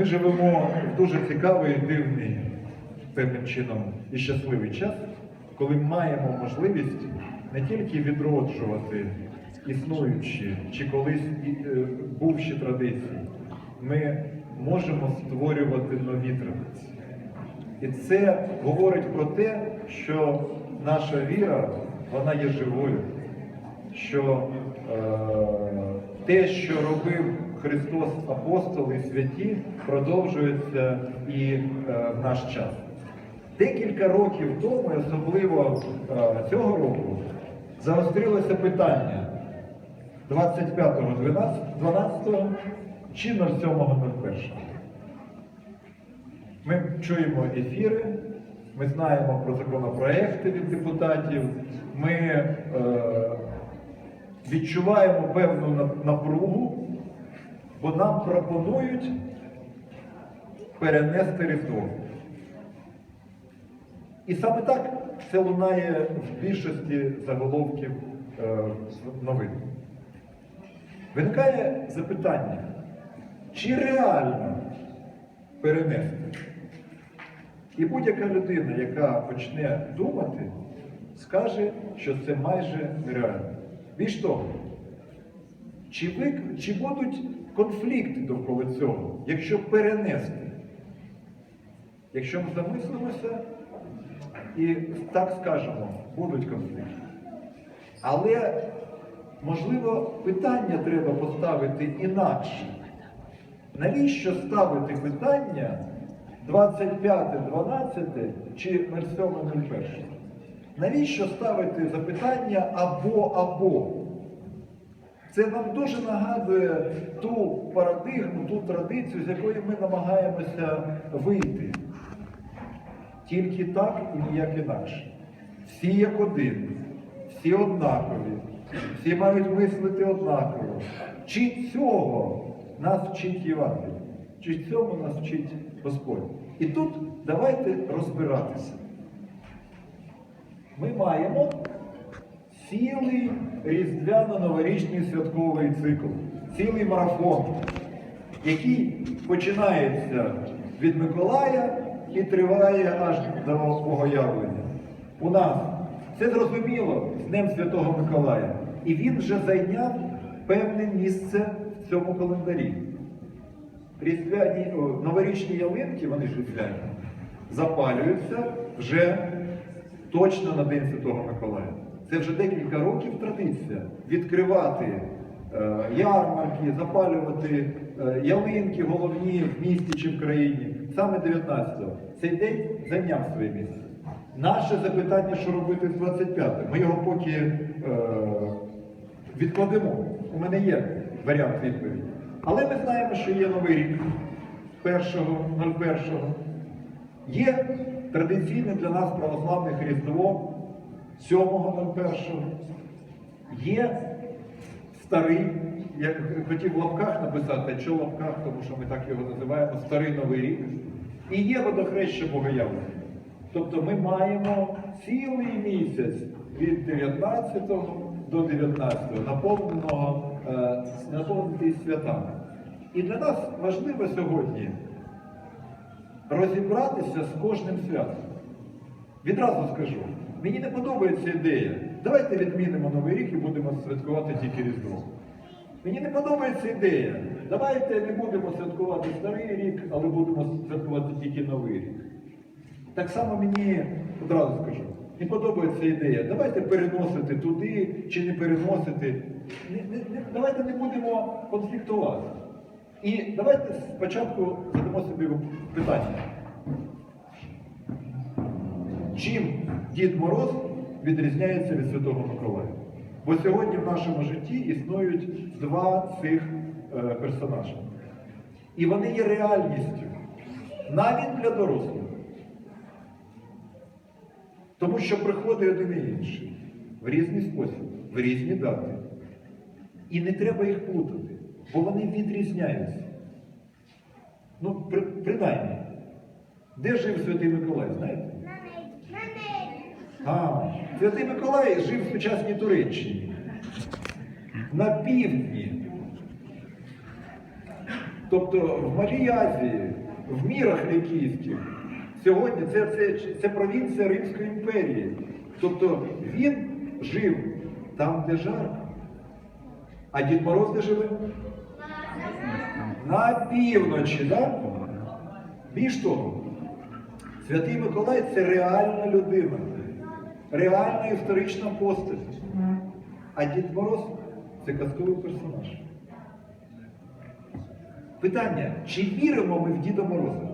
Ми живемо в дуже цікавий, дивний, певним чином і щасливий час, коли маємо можливість не тільки відроджувати існуючі чи колись е, бувші традиції, ми можемо створювати нові традиції. І це говорить про те, що наша віра вона є живою, що е, те, що робив Христос апостоли і святі, продовжується і е, в наш час. Декілька років тому, особливо е, цього року, загострилося питання 25.12 чи 07.01. Ми чуємо ефіри, ми знаємо про законопроекти від депутатів, ми е, відчуваємо певну напругу, бо нам пропонують перенести Різдво. І саме так це лунає в більшості заголовків е, новин. Виникає запитання, чи реально перенести? І будь-яка людина, яка почне думати, скаже, що це майже нереально. Більш того, чи, ви, чи будуть конфлікти довкола цього, якщо перенести? Якщо ми замислимося і так скажемо, будуть конфлікти. Але, можливо, питання треба поставити інакше. Навіщо ставити питання 25.12 чи 07.01? Навіщо ставити запитання або або? Це нам дуже нагадує ту парадигму, ту традицію, з якої ми намагаємося вийти. Тільки так і ніяк інакше. Всі як один, всі однакові, всі мають мислити однаково. Чи цього нас вчить Євангеліє? Чи цьому нас вчить Господь? І тут давайте розбиратися. Ми маємо цілий різдвяно-новорічний святковий цикл, цілий марафон, який починається від Миколая і триває аж до Богоявлення. У нас це зрозуміло з Днем Святого Миколая. І він вже зайняв певне місце в цьому календарі. Різдвяні, о, новорічні ялинки, вони ж різдвяні, запалюються вже точно на День Святого Миколая. Це вже декілька років традиція відкривати е, ярмарки, запалювати е, ялинки головні в місті чи в країні. Саме 19-го. Цей день зайняв своє місце. Наше запитання, що робити з 25-м, ми його поки е, відкладемо. У мене є варіант відповіді. Але ми знаємо, що є новий рік 1.01. Є традиційне для нас православних Різдво 7.01. Є старий, я хотів в лапках написати, що в лапках, тому що ми так його називаємо, старий новий рік. І є водохреща Богоявлення. Тобто ми маємо цілий місяць від 19 до 19, наповненого, е, наповнений святами. І для нас важливо сьогодні розібратися з кожним святом. Відразу скажу, мені не подобається ідея. Давайте відмінимо Новий рік і будемо святкувати тільки Різдво. Мені не подобається ідея. Давайте не будемо святкувати старий рік, але будемо святкувати тільки новий рік. Так само мені одразу скажу, не подобається ідея. Давайте переносити туди чи не переносити. Не, не, давайте не будемо конфліктувати. І давайте спочатку задамо собі питання. Чим Дід Мороз відрізняється від Святого Миколая? Бо сьогодні в нашому житті існують два цих е, персонажі. І вони є реальністю навіть для дорослих. Тому що приходить один і інший в різний спосіб, в різні дати. І не треба їх плутати, бо вони відрізняються. Ну, при, принаймні, де жив Святий Миколай, знаєте? А, Святий Миколай жив в сучасній Туреччині. На півдні. Тобто в Малій Азії, в мірах лікійських. Сьогодні це, це, це провінція Римської імперії. Тобто він жив там, де жарко. А Дід Мороз де живе? На півночі, так? Більш того, Святий Миколай це реальна людина, реальна історична постать. А Дід Мороз це казковий персонаж. Питання, чи віримо ми в Діда Мороза?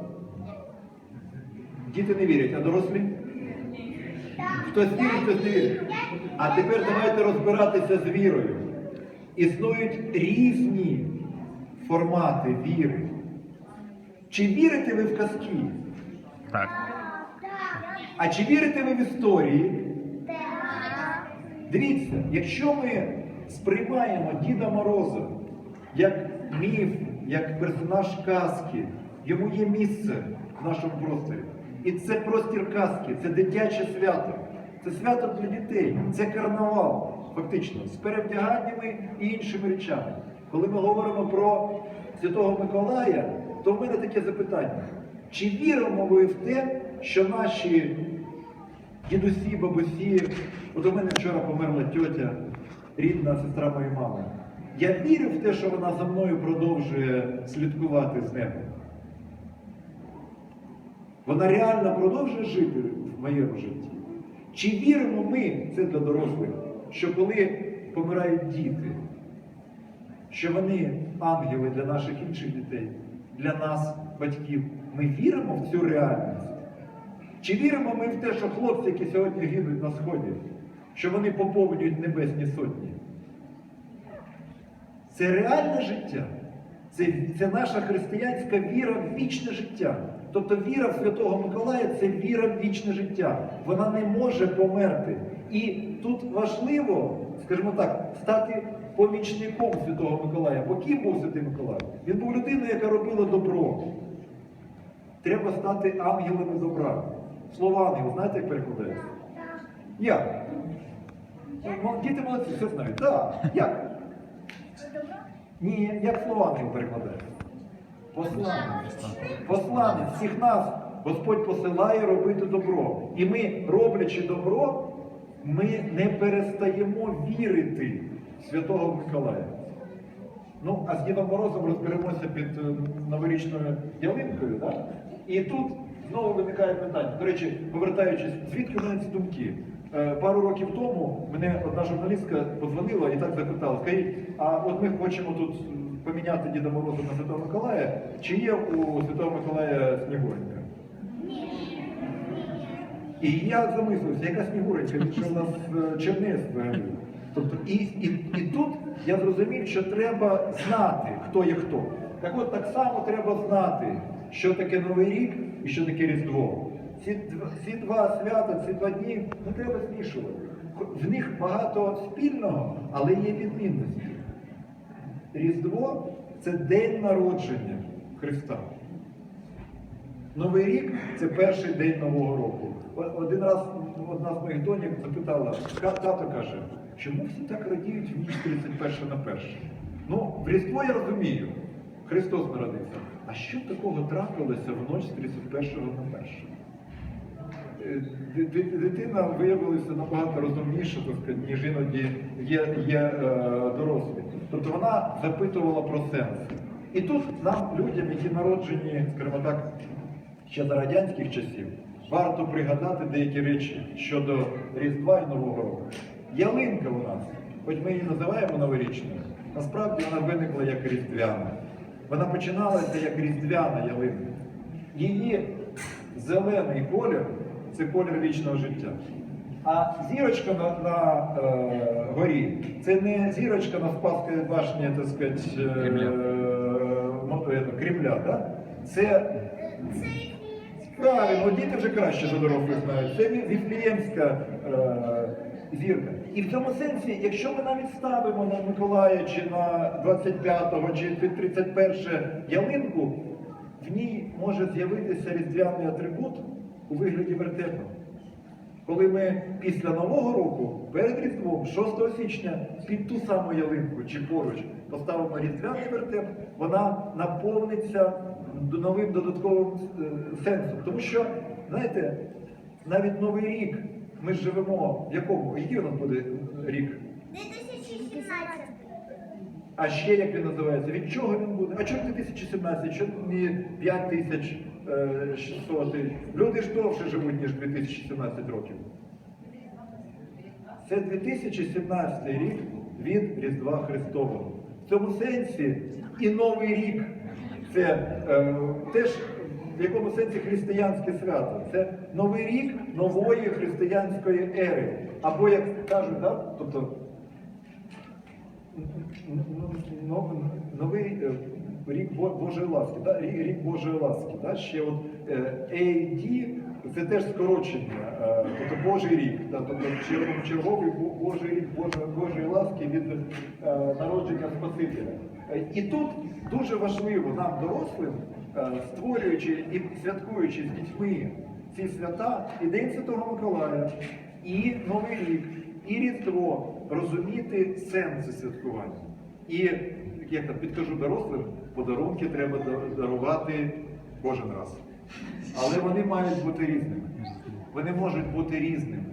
Діти не вірять, а дорослі? Хтось вірить, хтось не вірить. А тепер давайте розбиратися з вірою. Існують різні формати віри. Чи вірите ви в казки? Так. А чи вірите ви в історії? Дивіться, якщо ми сприймаємо Діда Мороза як міф, як персонаж казки, йому є місце в нашому просторі. І це простір казки, це дитяче свято, це свято для дітей, це карнавал, фактично, з перевдяганнями і іншими речами. Коли ми говоримо про Святого Миколая, то в мене таке запитання: чи віримо ви в те, що наші дідусі, бабусі. От у мене вчора померла тьотя, рідна сестра моєї мами. Я вірю в те, що вона за мною продовжує слідкувати з неба. Вона реально продовжує жити в моєму житті. Чи віримо ми, це для дорослих, що коли помирають діти, що вони ангели для наших інших дітей, для нас, батьків, ми віримо в цю реальність? Чи віримо ми в те, що хлопці, які сьогодні гинуть на сході, що вони поповнюють небесні сотні? Це реальне життя. Це, це наша християнська віра в вічне життя. Тобто віра в Святого Миколая це віра в вічне життя. Вона не може померти. І тут важливо, скажімо так, стати помічником Святого Миколая. Бо ким був Святий Миколай? Він був людиною, яка робила добро. Треба стати ангелами добра. Слово ангел, знаєте, як перекладається? Як? Ну, Діти молодці, все знають. Так, як? Ні, як слово ангел перекладається? Посланець. Посланець всіх нас Господь посилає робити добро. І ми, роблячи добро, ми не перестаємо вірити Святого Миколая. Ну, а з Дідом Морозом розберемося під е, новорічною ялинкою, так? І тут знову виникає питання. До речі, повертаючись, звідки в мене ці думки? Е, Пару років тому мене одна журналістка подзвонила і так запитала, скажіть, а от ми хочемо тут поміняти Діда Мороза на Святого Миколая, чи є у Святого Миколая Снігуренька? І я замислився, яка снігурочка, він що в нас е, чернець взагалі. Тобто, і, і, і тут я зрозумів, що треба знати, хто є хто. Так от так само треба знати, що таке Новий рік і що таке Різдво. Ці, ці два свята, ці два дні не треба змішувати. В них багато спільного, але є відмінності. Різдво це день народження Христа. Новий рік це перший день Нового року. Один раз одна з моїх доньок запитала, тато каже, чому всі так радіють в ніч 31 на 1? Ну, в Різдво я розумію, Христос народився. А що такого трапилося в ніч з 31 на 1? Е, ди- ди- Дитина виявилася набагато розумніша, так ніж іноді є, є е, дорослі. Тобто вона запитувала про сенс. І тут нам, людям, які народжені, скажімо так, ще за радянських часів, варто пригадати деякі речі щодо Різдва і Нового року. Ялинка у нас, хоч ми її називаємо новорічною, насправді вона виникла як різдвяна. Вона починалася як різдвяна ялинка. Її зелений колір це колір вічного життя. А зірочка на, на е, горі це не зірочка на Спасській башні, так сказати, е, е, Кремля, да? це правильно, діти вже краще за дорослих знають. Це ві- е, зірка. І в цьому сенсі, якщо ми навіть ставимо на Миколая чи на 25-го, чи під 31 ялинку, в ній може з'явитися різдвяний атрибут у вигляді вертепу. коли ми після Нового року, перед Різдвом, 6 січня, під ту саму ялинку чи поруч поставимо різдвяний вертеп, вона наповниться новим додатковим е, сенсом. Тому що, знаєте, навіть Новий рік ми ж живемо в якому? Який у нас буде рік? 2017. А ще як він називається? Від чого він буде? А чому 2017? Чому не 5600? Люди ж довше живуть, ніж 2017 років. Це 2017 рік від Різдва Христового. В цьому сенсі і Новий рік це е, теж в якому сенсі християнське свято. Це новий рік нової християнської ери. Або як кажуть, да? тобто новий е, рік Божої ласки, да? рік, Божої ласки. Да? Ще от е, AD це теж скорочення, е, тобто Божий рік, тобто черговий Божий рік Божої, Божої ласки від народження Спасителя. І тут дуже важливо нам, дорослим, створюючи і святкуючи з дітьми ці свята, і День Святого Миколая, і Новий рік, і Різдво, розуміти сенси святкування. І як там підкажу дорослим, подарунки треба дарувати кожен раз. Але вони мають бути різними. Вони можуть бути різними.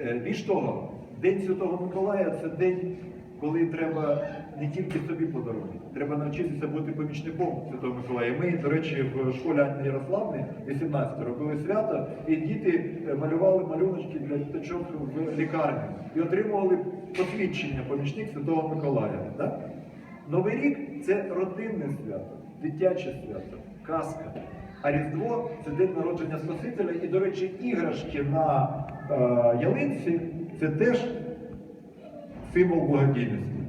Е, Більш того, День Святого Миколая це день, коли треба не тільки собі подарунки, треба навчитися бути помічником Святого Миколая. Ми, до речі, в школі Анни Ярославни 18 робили свято, і діти е, малювали малюночки для діточок в лікарні і отримували посвідчення помічник Святого Миколая. Да? Новий рік це родинне свято, дитяче свято, казка. А Різдво це день народження Спасителя. І, до речі, іграшки на е, ялинці це теж символ благодійності.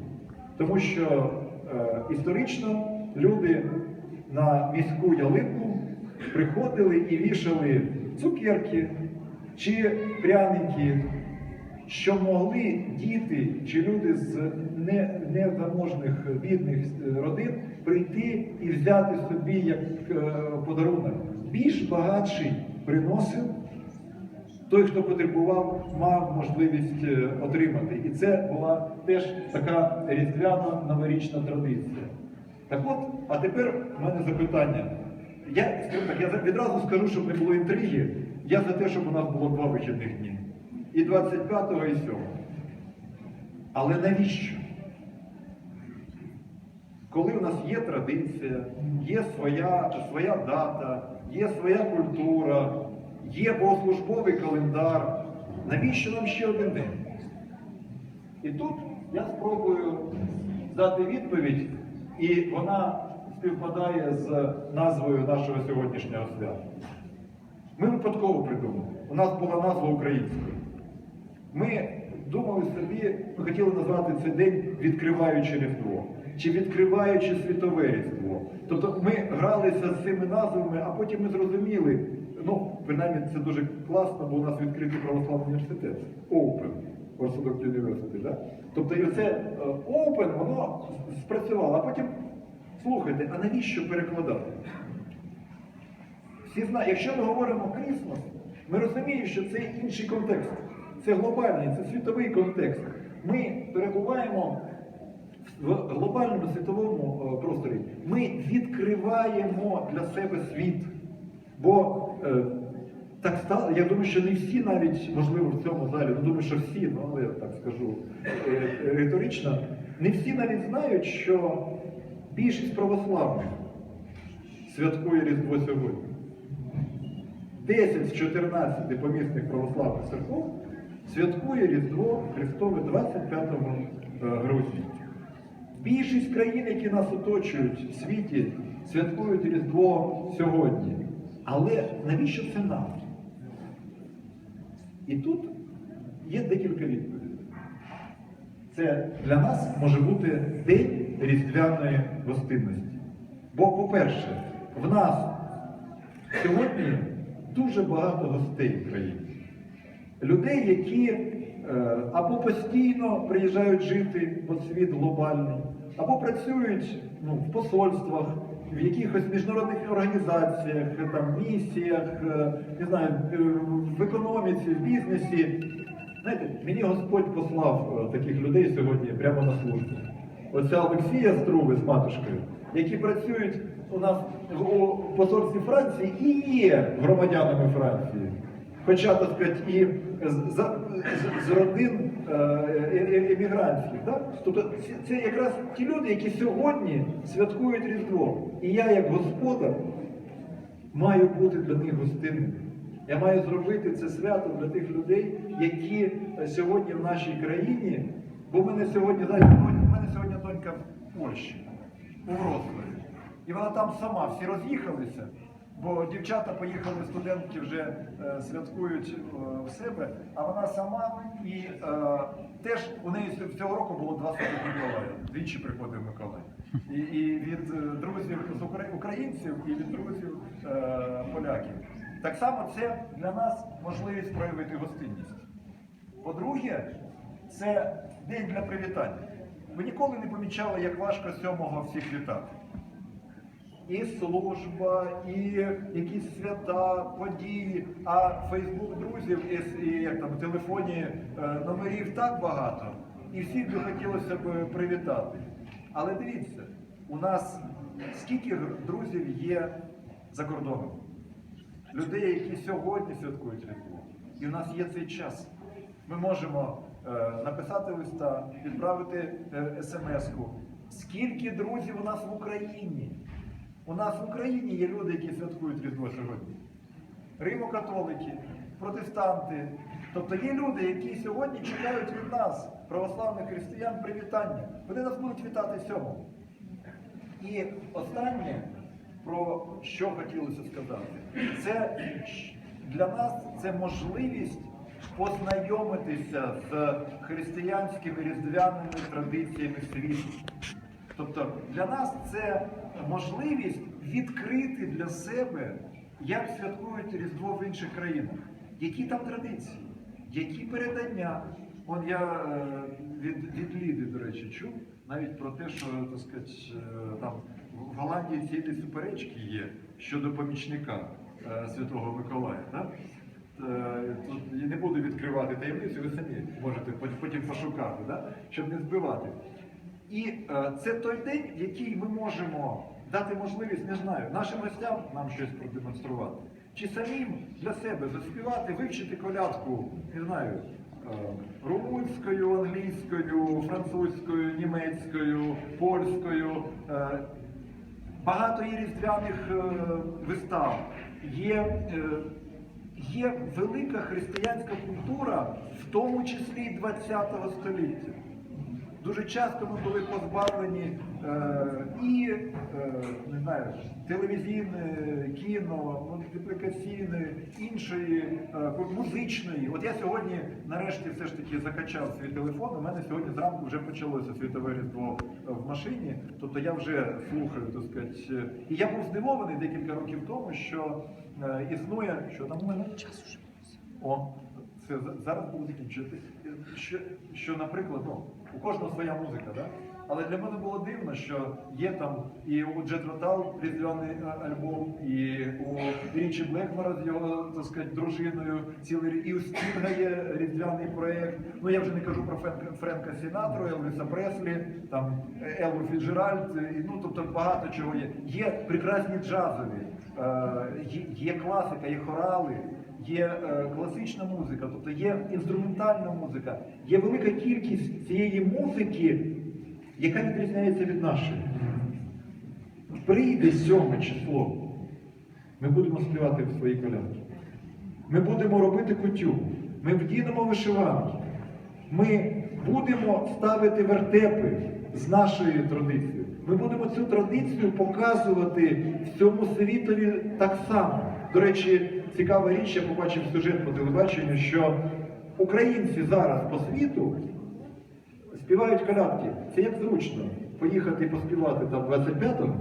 Тому що е, історично люди на міську ялинку приходили і вішали цукерки чи пряники, що могли діти чи люди з не- незаможних бідних е, родин прийти і взяти собі як е, подарунок. Більш багатший приносив той, хто потребував, мав можливість е, отримати. І це була теж така різдвяна новорічна традиція. Так от, а тепер в мене запитання. Я, я відразу скажу, щоб не було інтриги. Я за те, щоб у нас було два вихідних дні. І 25-го, і 7-го. Але навіщо? Коли у нас є традиція, є своя, своя дата, є своя культура, є богослужбовий календар, навіщо нам ще один день? І тут я спробую дати відповідь, і вона співпадає з назвою нашого сьогоднішнього свята. Ми випадково придумали. У нас була назва українською. Ми думали собі, ми хотіли назвати цей день відкриваючи Різдво чи відкриваючи світове Різдво. Тобто ми гралися з цими назвами, а потім ми зрозуміли, ну, принаймні це дуже класно, бо у нас відкритий православний університет. Open. Orthodox University, да? Тобто і це е, Open, воно спрацювало. А потім, слухайте, а навіщо перекладати? Всі знають, якщо ми говоримо Крісмас, ми розуміємо, що це інший контекст. Це глобальний, це світовий контекст. Ми перебуваємо в глобальному світовому е, просторі. Ми відкриваємо для себе світ. Бо е, так стало, я думаю, що не всі навіть, можливо, в цьому залі, ну думаю, що всі, ну але я так скажу е, е, риторично, не всі навіть знають, що більшість православних святкує Різдво сьогодні. 10 з 14 помісних православних церков святкує Різдво Христове 25 грудня. Більшість країн, які нас оточують в світі, святкують Різдво сьогодні. Але навіщо це нам? І тут є декілька відповідей. Це для нас може бути день різдвяної гостинності. Бо, по-перше, в нас сьогодні дуже багато гостей в країні. Людей, які е, або постійно приїжджають жити в світ глобальний, або працюють ну, в посольствах в якихось міжнародних організаціях, е, там, місіях, е, не знаю, е, в економіці, в бізнесі. Знаєте, мені Господь послав таких людей сьогодні прямо на службу. Оця Олексія Струби з матушкою, які працюють у нас у посольстві Франції і є громадянами Франції. Хоча, так сказати, і з, з, з родин емігрантських. Так? Тобто це, якраз ті люди, які сьогодні святкують Різдво. І я, як господар, маю бути для них гостинним. Я маю зробити це свято для тих людей, які е, сьогодні в нашій країні, бо в мене сьогодні, знаєте, в мене сьогодні донька в Польщі, у Вроцлаві. І вона там сама, всі роз'їхалися, бо дівчата поїхали, студентки вже е, святкують е, в себе, а вона сама і е, теж у неї цього року було два святих Миколая. Двічі приходив Миколай. І, і від е, друзів з Укра- українців, і від друзів е, поляків. Так само це для нас можливість проявити гостинність. По-друге, це день для привітання. Ви ніколи не помічали, як важко сьомого всіх вітати. І служба, і якісь свята, події, а Фейсбук друзів і, як там телефоні е, номерів так багато, і всіх би хотілося б привітати. Але дивіться, у нас скільки друзів є за кордоном? Людей, які сьогодні святкують Різдво. І у нас є цей час. Ми можемо е, написати листа, відправити е, смс-ку. Скільки друзів у нас в Україні? У нас в Україні є люди, які святкують Різдво сьогодні. Римокатолики, протестанти. Тобто є люди, які сьогодні чекають від нас, православних християн, привітання. Вони нас будуть вітати сьомому. І останнє, про що хотілося сказати, це для нас це можливість познайомитися з християнськими різдвяними традиціями світу. Тобто для нас це можливість відкрити для себе, як святкують Різдво в інших країнах, які там традиції, які передання. От я е, від, від Ліди, до речі, чув навіть про те, що так сказати, е, там в Голландії цілі суперечки є щодо помічника е, Святого Миколая. Е, Тут я не буду відкривати таємницю, ви самі можете потім пошукати, да? щоб не збивати. І е, це той день, в який ми можемо дати можливість, не знаю, нашим гостям нам щось продемонструвати. Чи самим для себе заспівати, вивчити колядку, не знаю, е, румунською, англійською, французькою, німецькою, польською. Е, Багато є різдвяних вистав, є, є велика християнська культура, в тому числі ХХ століття. Дуже часто ми були позбавлені е, і е, не знаю, телевізійне, кіно, мультиплікаційне, іншої, е, музичної. От я сьогодні нарешті все ж таки закачав свій телефон. У мене сьогодні зранку вже почалося світове різдво е, в машині. Тобто я вже слухаю, так сказати. е, І я був здивований декілька років тому, що е, існує, що там у мене час уже. О, це зараз буду закінчувати. Що, що, наприклад, ну, у кожного своя музика, да? але для мене було дивно, що є там і у Джет Ротал різдвяний е, альбом, і у Річі Блекмара з його так сказати, дружиною цілий і у Стінга є різдвяний проєкт. Ну я вже не кажу про Френка, Френка Сінатру, Елвіса Преслі, там е, Елву Фіджеральд, е, і, ну тобто багато чого є. Є прекрасні джазові, є класика, є хорали є е, класична музика, тобто є інструментальна музика, є велика кількість цієї музики, яка відрізняється від нашої. Прийде сьоме число, ми будемо співати в своїй колядки. Ми будемо робити кутю, ми вдінемо вишиванки, ми будемо ставити вертепи з нашою традицією. Ми будемо цю традицію показувати всьому світові так само. До речі, цікава річ, я побачив сюжет по телебаченню, що українці зараз по світу співають колядки. Це як зручно поїхати поспівати там 25-го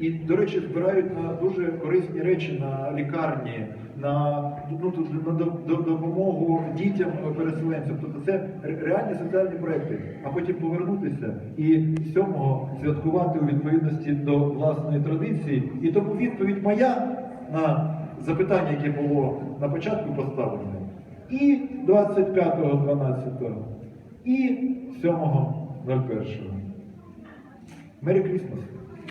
І, до речі, збирають на дуже корисні речі на лікарні, на, ну, на до- до- допомогу дітям переселенцям. Тобто це реальні соціальні проекти. А потім повернутися і сьомого святкувати у відповідності до власної традиції. І тому відповідь моя на запитання, яке було на початку поставлене, і 25.12, і 7.01. Мері Крісмас!